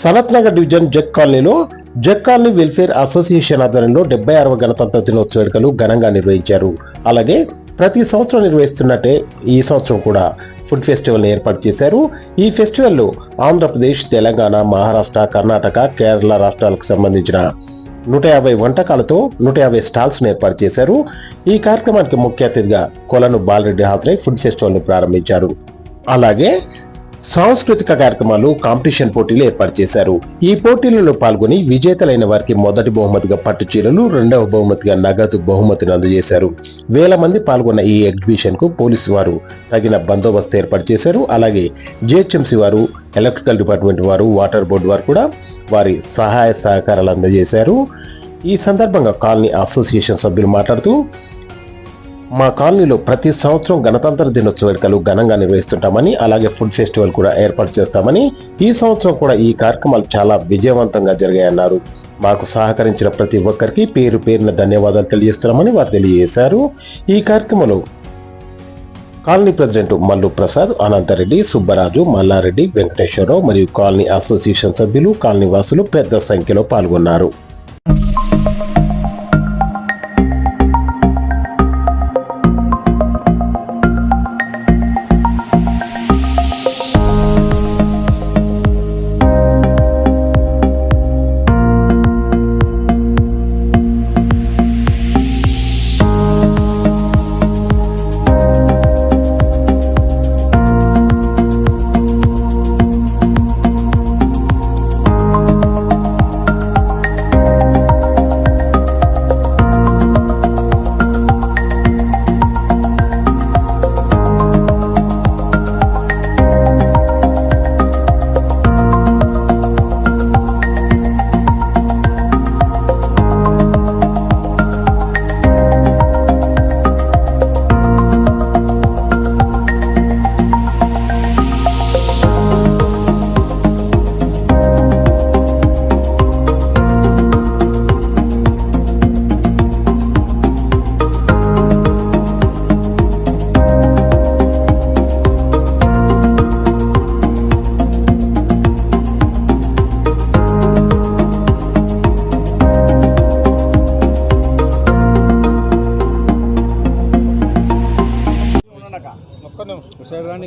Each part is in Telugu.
సనత్ నగర్ డివిజన్ జగ్ కాలనీలో జగ్ కాలనీ వెల్ఫేర్ అసోసియేషన్ ఆధ్వర్యంలో డెబ్బై ఆరవ గణతంత్ర దినోత్సవ వేడుకలు ఘనంగా నిర్వహించారు. అలాగే ప్రతి సంవత్సరం నిర్వహిస్తున్నట్టే ఈ సంవత్సరం కూడా ఫుడ్ ఫెస్టివల్ ఏర్పాటు చేశారు. ఈ ఫెస్టివల్లో ఆంధ్రప్రదేశ్ తెలంగాణ మహారాష్ట్ర కర్ణాటక కేరళ రాష్ట్రాలకు సంబంధించిన నూట యాభై వంటకాలతో నూట యాభై స్టాల్స్ను ఏర్పాటు చేశారు. ఈ కార్యక్రమానికి ముఖ్య అతిథిగా కొలను బాలరెడ్డి హాజరై ఫుడ్ ఫెస్టివల్ను ప్రారంభించారు. అలాగే సాంస్కృతిక కార్యక్రమాలు కాంపిటీషన్ పోటీలు ఏర్పాటు చేశారు. ఈ పోటీలలో పాల్గొని విజేతలైన వారికి మొదటి బహుమతిగా పట్టు చీరలు రెండవ బహుమతిగా నగదు బహుమతిని అందజేశారు. వేల మంది పాల్గొన్న ఈ ఎగ్జిబిషన్కు పోలీసు వారు తగిన బందోబస్తు ఏర్పాటు చేశారు. అలాగే జిహెచ్ఎంసీ వారు ఎలక్ట్రికల్ డిపార్ట్మెంట్ వారు వాటర్ బోర్డు వారు కూడా వారి సహాయ సహకారాలు అందజేశారు. ఈ సందర్భంగా కాలనీ అసోసియేషన్ సభ్యులు మాట్లాడుతూ మా కాలనీలో ప్రతి సంవత్సరం గణతంత్ర దినోత్సవ వేడుకలు ఘనంగా నిర్వహిస్తుంటామని అలాగే ఫుడ్ ఫెస్టివల్ కూడా ఏర్పాటు చేస్తామని ఈ సంవత్సరం కూడా ఈ కార్యక్రమాలు చాలా విజయవంతంగా జరిగాయన్నారు. మాకు సహకరించిన ప్రతి ఒక్కరికి పేరు పేరున ధన్యవాదాలు తెలియజేస్తున్నామని వారు తెలియజేశారు. ఈ కార్యక్రమంలో కాలనీ ప్రెసిడెంట్ మల్లు ప్రసాద్ అనంతరెడ్డి సుబ్బరాజు మల్లారెడ్డి వెంకటేశ్వరరావు మరియు కాలనీ అసోసియేషన్ సభ్యులు కాలనీ వాసులు పెద్ద సంఖ్యలో పాల్గొన్నారు.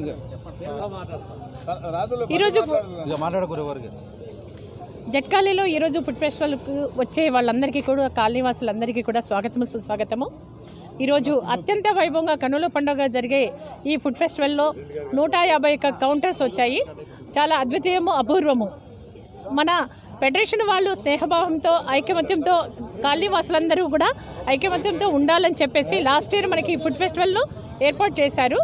ఇంకా ఈరోజు ఇక మాట్లాడకూరు ఎవరికి జట్కాలీలో ఈరోజు ఫుడ్ ఫెస్టివల్కు వచ్చే వాళ్ళందరికీ కూడా కాలనీవాసులందరికీ కూడా స్వాగతము సుస్వాగతము. ఈరోజు అత్యంత వైభవంగా కనుల పండుగ జరిగే ఈ ఫుడ్ ఫెస్టివల్లో నూట యాభై ఒక్క కౌంటర్స్ వచ్చాయి. చాలా అద్వితీయము అపూర్వము. మన ఫెడరేషన్ వాళ్ళు స్నేహభావంతో ఐకమత్యంతో కాలనీ వాసులందరూ కూడా ఐకమత్యంతో ఉండాలని చెప్పేసి లాస్ట్ ఇయర్ మనకి ఫుడ్ ఫెస్టివల్ను ఏర్పాటు చేశారు.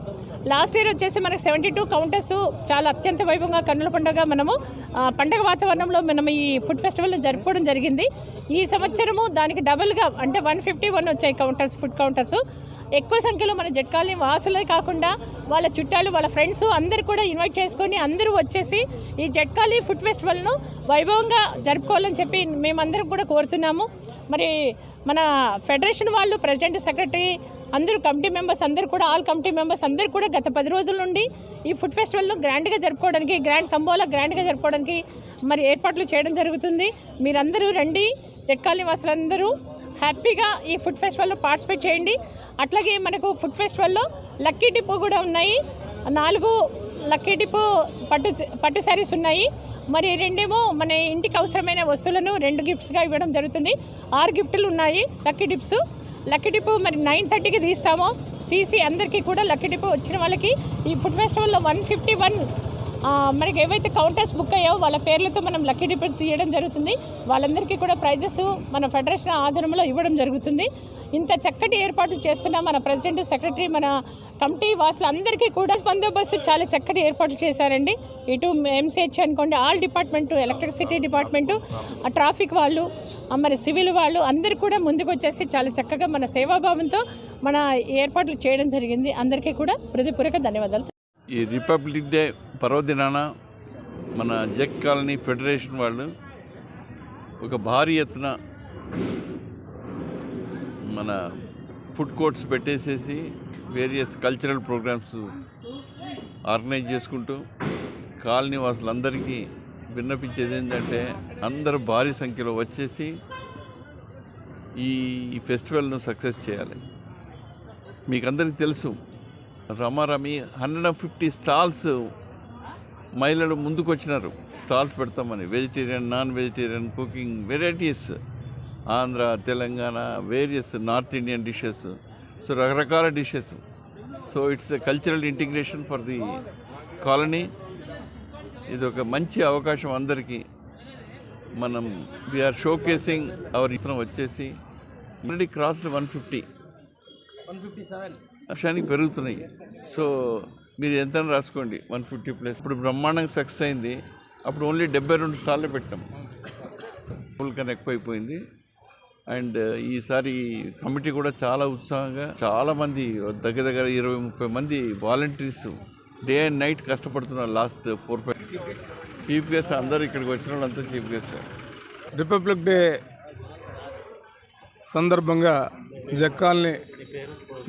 లాస్ట్ ఇయర్ వచ్చేసి మనకి సెవెంటీ టూ కౌంటర్స్ చాలా అత్యంత వైభవంగా కన్నుల పండుగ మనము పండగ వాతావరణంలో మనం ఈ ఫుడ్ ఫెస్టివల్ని జరుపుకోవడం జరిగింది. ఈ సంవత్సరము దానికి డబుల్గా అంటే వన్ ఫిఫ్టీ వన్ వచ్చాయి కౌంటర్స్ ఫుడ్ కౌంటర్స్. ఎక్కువ సంఖ్యలో మన జట్కాలని వాసులే కాకుండా వాళ్ళ చుట్టాలు వాళ్ళ ఫ్రెండ్స్ అందరు కూడా ఇన్వైట్ చేసుకొని అందరూ వచ్చేసి ఈ జట్కాలి ఫుడ్ ఫెస్టివల్ను వైభవంగా జరుపుకోవాలని చెప్పి మేమందరం కూడా కోరుతున్నాము. మరి మన ఫెడరేషన్ వాళ్ళు ప్రెసిడెంట్ సెక్రటరీ అందరూ కమిటీ మెంబర్స్ అందరూ కూడా ఆల్ కమిటీ మెంబర్స్ అందరూ కూడా గత పది రోజుల నుండి ఈ ఫుడ్ ఫెస్టివల్ను గ్రాండ్గా జరుపుకోవడానికి గ్రాండ్ తంబోలా గ్రాండ్గా జరుపుకోవడానికి మరి ఏర్పాట్లు చేయడం జరుగుతుంది. మీరందరూ రండి. జట్కాలి వాసులందరూ హ్యాపీగా ఈ ఫుడ్ ఫెస్టివల్లో పార్టిసిపేట్ చేయండి. అట్లాగే మనకు ఫుడ్ ఫెస్టివల్లో లక్కీ డిప్పు కూడా ఉన్నాయి. నాలుగు లక్కీ డిప్పు పట్టు పట్టు శారీస్ ఉన్నాయి. మరి రెండేమో మన ఇంటికి అవసరమైన వస్తువులను రెండు గిఫ్ట్స్గా ఇవ్వడం జరుగుతుంది. ఆరు గిఫ్ట్లు ఉన్నాయి లక్కీ డిప్స్. లక్కీ డిప్పు మరి నైన్ థర్టీకి తీస్తాము. తీసి అందరికీ కూడా లక్కీ డిప్పు వచ్చిన వాళ్ళకి ఈ ఫుడ్ ఫెస్టివల్లో వన్ ఫిఫ్టీ వన్ మనకి ఏవైతే కౌంటర్స్ బుక్ అయ్యాయో వాళ్ళ పేర్లతో మనం లక్కీ డిపెట్ తీయడం జరుగుతుంది. వాళ్ళందరికీ కూడా ప్రైజెస్ మన ఫెడరేషన్ ఆధ్వర్యంలో ఇవ్వడం జరుగుతుంది. ఇంత చక్కటి ఏర్పాట్లు చేస్తున్న మన ప్రెసిడెంట్ సెక్రటరీ మన కమిటీ వాసులందరికీ కూడా బందోబస్తు చాలా చక్కటి ఏర్పాట్లు చేశారండి. ఇటు ఎంసీహెచ్ అనుకోండి all department electricity department traffic వాళ్ళు మరి సివిల్ వాళ్ళు అందరూ కూడా ముందుకు వచ్చేసి చాలా చక్కగా మన సేవాభావంతో మన ఏర్పాట్లు చేయడం జరిగింది. అందరికీ కూడా హృదయపూర్వక ధన్యవాదాలు. ఈ రిపబ్లిక్ డే పర్వదినాన మన జెక్ కాలనీ ఫెడరేషన్ వాళ్ళు ఒక భారీ ఎత్తున మన ఫుడ్ కోర్ట్స్ పెట్టేసేసి వేరియస్ కల్చరల్ ప్రోగ్రామ్స్ ఆర్గనైజ్ చేసుకుంటూ కాలనీ వాసులందరికీ విన్నపించేది ఏంటంటే అందరూ భారీ సంఖ్యలో వచ్చేసి ఈ ఫెస్టివల్ను సక్సెస్ చేయాలి. మీకు అందరికీ తెలుసు రమారమి హండ్రెడ్ అండ్ ఫిఫ్టీ స్టాల్స్ మహిళలు ముందుకు వచ్చినారు స్టాల్స్ పెడతామని. Vegetarian non vegetarian cooking varieties Andhra Telangana various north Indian dishes so రకరకాల dishes so it's a cultural integration for the colony ఇది ఒక మంచి అవకాశం అందరికీ. మనం వీఆర్ షో కేసింగ్ అవర్ ఇతనం వచ్చేసి. ఆల్రెడీ క్రాస్డ్ వన్ ఫిఫ్టీ అక్షానికి పెరుగుతున్నాయి. సో మీరు ఎంత రాసుకోండి. One fifty plus. ఇప్పుడు బ్రహ్మాండంగా సక్సెస్ అయింది. అప్పుడు ఓన్లీ డెబ్బై రెండు స్టాల్లో పెట్టాం. ఫుల్ కనెక్ట్ అయిపోయింది. అండ్ ఈసారి కమిటీ కూడా చాలా ఉత్సాహంగా చాలామంది దగ్గర దగ్గర ఇరవై ముప్పై మంది వాలంటీర్స్ డే అండ్ నైట్ కష్టపడుతున్నారు last four five. Chief guest అందరూ ఇక్కడికి వచ్చిన వాళ్ళంతా చీఫ్ గెస్ట్. రిపబ్లిక్ డే సందర్భంగా జక్కాల్ని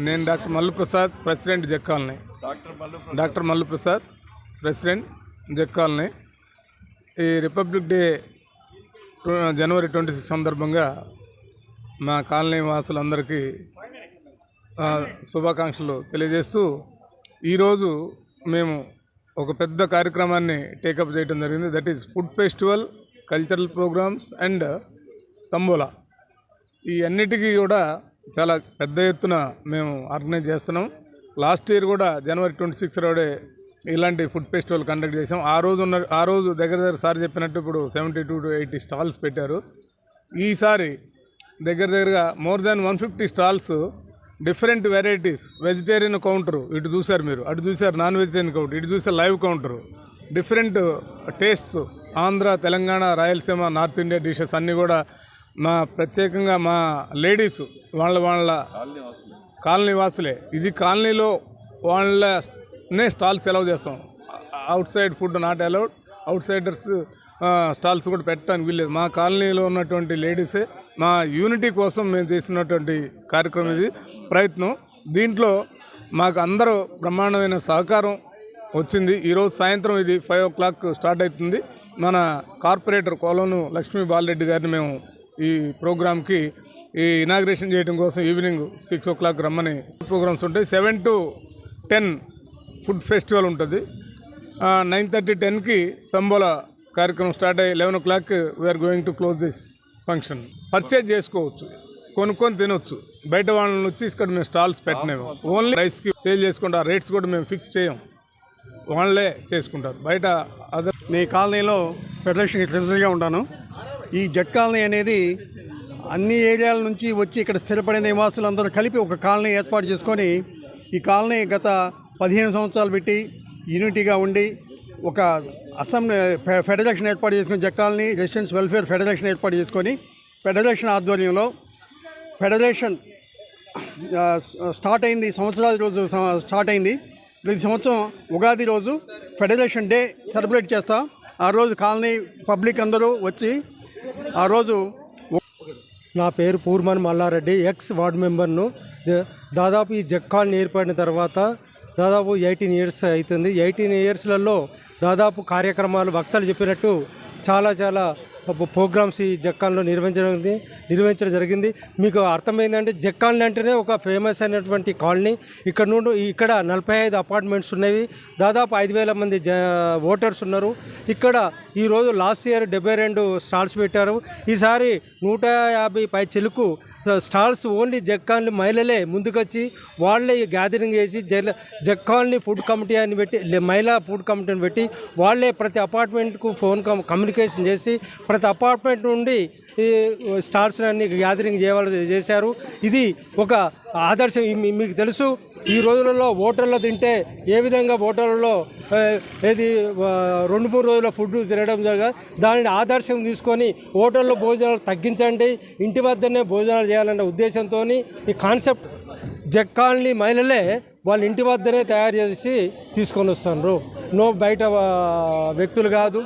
నేను doctor Mallu Prasad president Jag colony. Doctor Mallu doctor Mallu Prasad president Jag colony. ఈ రిపబ్లిక్ డే జనవరి ట్వంటీ సిక్స్ సందర్భంగా మా కాలనీ వాసులందరికీ శుభాకాంక్షలు తెలియజేస్తూ ఈరోజు మేము ఒక పెద్ద కార్యక్రమాన్ని టేకప్ చేయడం జరిగింది. That is food festival cultural programmes and tambola. ఈ అన్నిటికీ కూడా చాలా పెద్ద ఎత్తున మేము ఆర్గనైజ్ చేస్తున్నాం. లాస్ట్ ఇయర్ కూడా జనవరి ట్వంటీ సిక్స్ రోడే ఇలాంటి ఫుడ్ ఫెస్టివల్ కండక్ట్ చేసాం ఆ రోజు ఉన్న ఆ రోజు దగ్గర దగ్గర సార్ చెప్పినట్టు ఇప్పుడు seventy two to eighty stalls పెట్టారు. ఈసారి దగ్గర దగ్గరగా more than one fifty stalls different varieties vegetarian counter ఇటు చూశారు మీరు అటు చూశారు నాన్ వెజిటేరియన్ కౌంటర్ ఇటు చూసారు live counter. Different tastes Andhra Telangana Rayalaseema north India dishes అన్నీ కూడా మా ప్రత్యేకంగా మా లేడీస్ వాళ్ళ వాళ్ళ కాలనీ వాసులే ఇది కాలనీలో వాళ్ళనే స్టాల్స్ అలౌ చేస్తాం. Outside food not allowed. Outsiders stalls కూడా పెట్టడానికి వీల్లేదు. మా కాలనీలో ఉన్నటువంటి లేడీసే మా యూనిటీ కోసం మేము చేసినటువంటి కార్యక్రమం ఇది. ప్రయత్నం. దీంట్లో మాకు అందరూ బ్రహ్మాండమైన సహకారం వచ్చింది. ఈరోజు సాయంత్రం ఇది ఫైవ్ ఓ క్లాక్ స్టార్ట్ అవుతుంది. మన కార్పొరేటర్ కోలోను లక్ష్మీ బాలరెడ్డి గారిని మేము ఈ ప్రోగ్రాంకి ఈ ఇనాగ్రేషన్ చేయడం కోసం ఈవినింగ్ సిక్స్ ఓ క్లాక్ రమ్మని ప్రోగ్రామ్స్ ఉంటాయి. Seven to ten food festival ఉంటుంది. నైన్ థర్టీ టెన్కి తంబోల కార్యక్రమం స్టార్ట్ అయ్యి eleven o'clock we're going to close this function purchase చేసుకోవచ్చు. కొనుక్కొని తినొచ్చు. బయట వాళ్ళని వచ్చి ఇక్కడ మేము స్టాల్స్ పెట్టినాము. ఓన్లీ రైస్కి సేల్ చేసుకుంటాం రేట్స్ కూడా మేము ఫిక్స్ చేయం. వాళ్ళే చేసుకుంటారు. బయట అదర్ నీ కాలనీలో ఫెడరేషన్కి ట్రెజరీగా ఉంటాను. ఈ జట్ కాలనీ అనేది అన్ని ఏరియాల నుంచి వచ్చి ఇక్కడ స్థిరపడిన నివాసులందరూ కలిపి ఒక కాలనీ ఏర్పాటు చేసుకొని ఈ కాలనీ గత పదిహేను సంవత్సరాలు పెట్టి యూనిటీగా ఉండి ఒక అసెం ఫె- ఫెడరేషన్ ఏర్పాటు చేసుకుని జక్కాలని రెసిడెంట్స్ వెల్ఫేర్ ఫెడరేషన్ ఏర్పాటు చేసుకొని ఫెడరేషన్ ఆధ్వర్యంలో ఫెడరేషన్ స్టార్ట్ అయింది సంవత్సరాల రోజు స్టార్ట్ అయింది. ప్రతి సంవత్సరం ఉగాది రోజు ఫెడరేషన్ డే సెలబ్రేట్ చేస్తాం. ఆ రోజు కాలనీ పబ్లిక్ అందరూ వచ్చి ఆ రోజు నా పేరు పూర్మన్ మల్లారెడ్డి ఎక్స్ వార్డ్ మెంబర్ను. దాదాపు ఈ జక్కాల్ని ఏర్పడిన తర్వాత దాదాపు ఎయిటీన్ ఇయర్స్ అవుతుంది. ఎయిటీన్ ఇయర్స్లలో దాదాపు కార్యక్రమాలు వక్తలు చెప్పినట్టు చాలా చాలా ప్రోగ్రామ్స్ ఈ జక్కాన్లో నిర్వహించడం జరిగింది. నిర్వహించడం జరిగింది. మీకు అర్థమైందంటే జక్కాన్లు అంటేనే ఒక ఫేమస్ అయినటువంటి కాలనీ. ఇక్కడ నుండి ఇక్కడ నలభై ఐదు అపార్ట్మెంట్స్ ఉన్నవి. దాదాపు ఐదు వేల మంది జ ఓటర్స్ ఉన్నారు. ఇక్కడ ఈరోజు లాస్ట్ ఇయర్ డెబ్బై రెండు స్టాల్స్ పెట్టారు. ఈసారి నూట యాభై పై చెలుకు స్టాల్స్ ఓన్లీ జక్కాన్లు మహిళలే ముందుకొచ్చి వాళ్ళే గ్యాదరింగ్ చేసి జల జక్కాల్ని ఫుడ్ కమిటీ అని పెట్టి మహిళా ఫుడ్ కమిటీని పెట్టి వాళ్ళే ప్రతి అపార్ట్మెంట్కు ఫోన్ కమ్- కమ్యూనికేషన్ చేసి ప్రతి అపార్ట్మెంట్ నుండి ఈ స్టాల్స్ అన్ని గ్యాదరింగ్ చేయవలసి చేశారు. ఇది ఒక ఆదర్శం. మీకు తెలుసు ఈ రోజులలో హోటల్లో తింటే ఏ విధంగా హోటల్లో ఏది రెండు మూడు రోజుల ఫుడ్ తినడం జరగదు దానిని ఆదర్శం తీసుకొని హోటల్లో భోజనాలు తగ్గించండి ఇంటి వద్దనే భోజనాలు చేయాలనే ఉద్దేశంతో ఈ కాన్సెప్ట్ జక్కాన్లీ మహిళలే వాళ్ళ ఇంటి వద్దనే తయారు చేసి తీసుకొని వస్తున్నారు నో బయట వ్యక్తులు కాదు.